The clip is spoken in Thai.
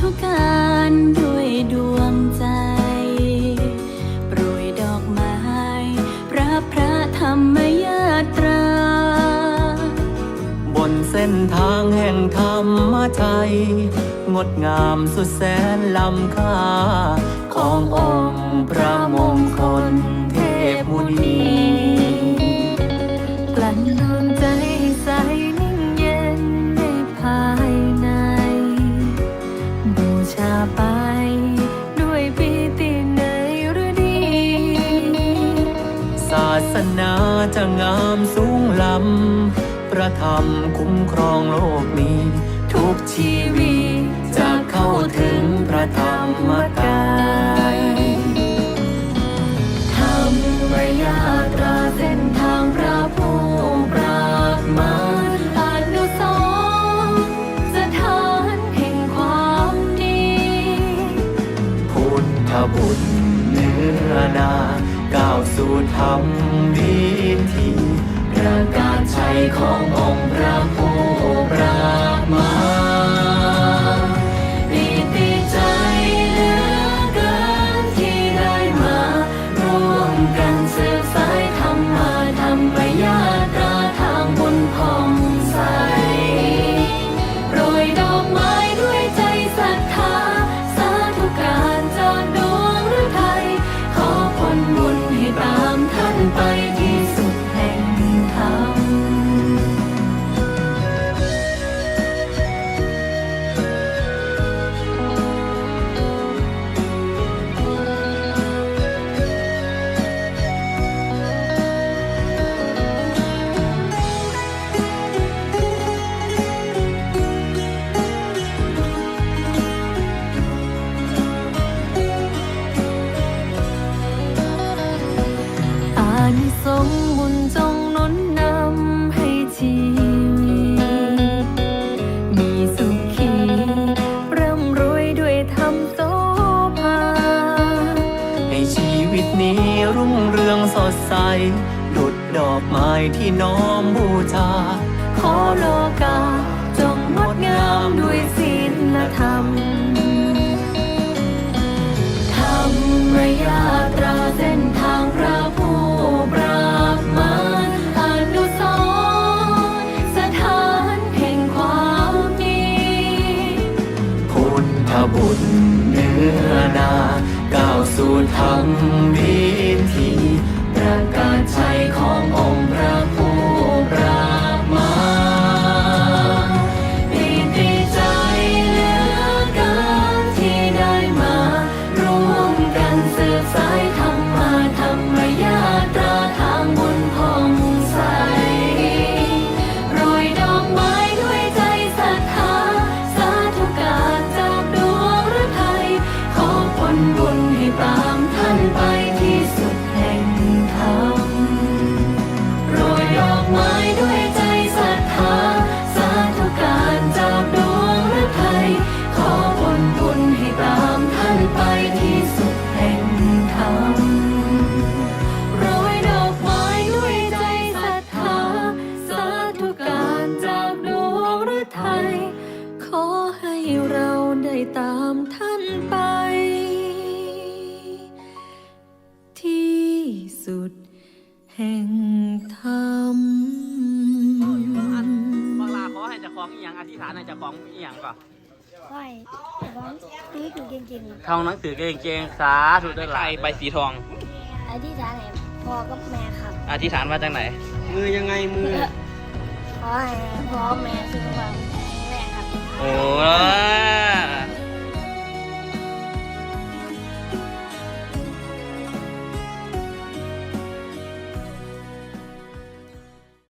ทุการด้วยดวงใจ โปรยดอกไม้รับพระธรรมยาตรา บนเส้นทางแห่งธรรมใจงดงามสุดแสนล้ำค่า ขององค์พระมงามสูงล้ำประธรรมคุ้มครองโลกนี้ ทุกชีวิตจะเข้าถึงพระธรรมกายธรรมยาตราเส้นทางพระผู้ปรากมาอนุสรสถานแห่งความดี พุทธบุตรเนื้อนาก้าวสู่ธรรมดีที่ ประกาศชัยขององค์พระผู้ ดใสดุดดอกไม้ที่น้อมบูชา ขอโลกา จงงดงามด้วยศีลธรรม ธรรมยาตราเส้นทางพระผู้ปรากมาอนุสรณ์สถานแห่งความดีพุทธบุตรเนื้อนาก้าวสู่ธรรมดี ให้เจะของอีหยังอธิษฐานให้เจะของอีหยังก่อนไหวร้องตื้ออยู่เก่งท่องหนังสือเก่งๆสาธุเด้อหลายใบสีทองๆอธิษฐานให้พ่อกับแม่ครับอธิษฐานมาจากไหน มือยังไงมือ ขอให้พ่อแม่สุขภาพแข็งแรงครับ โอ้ย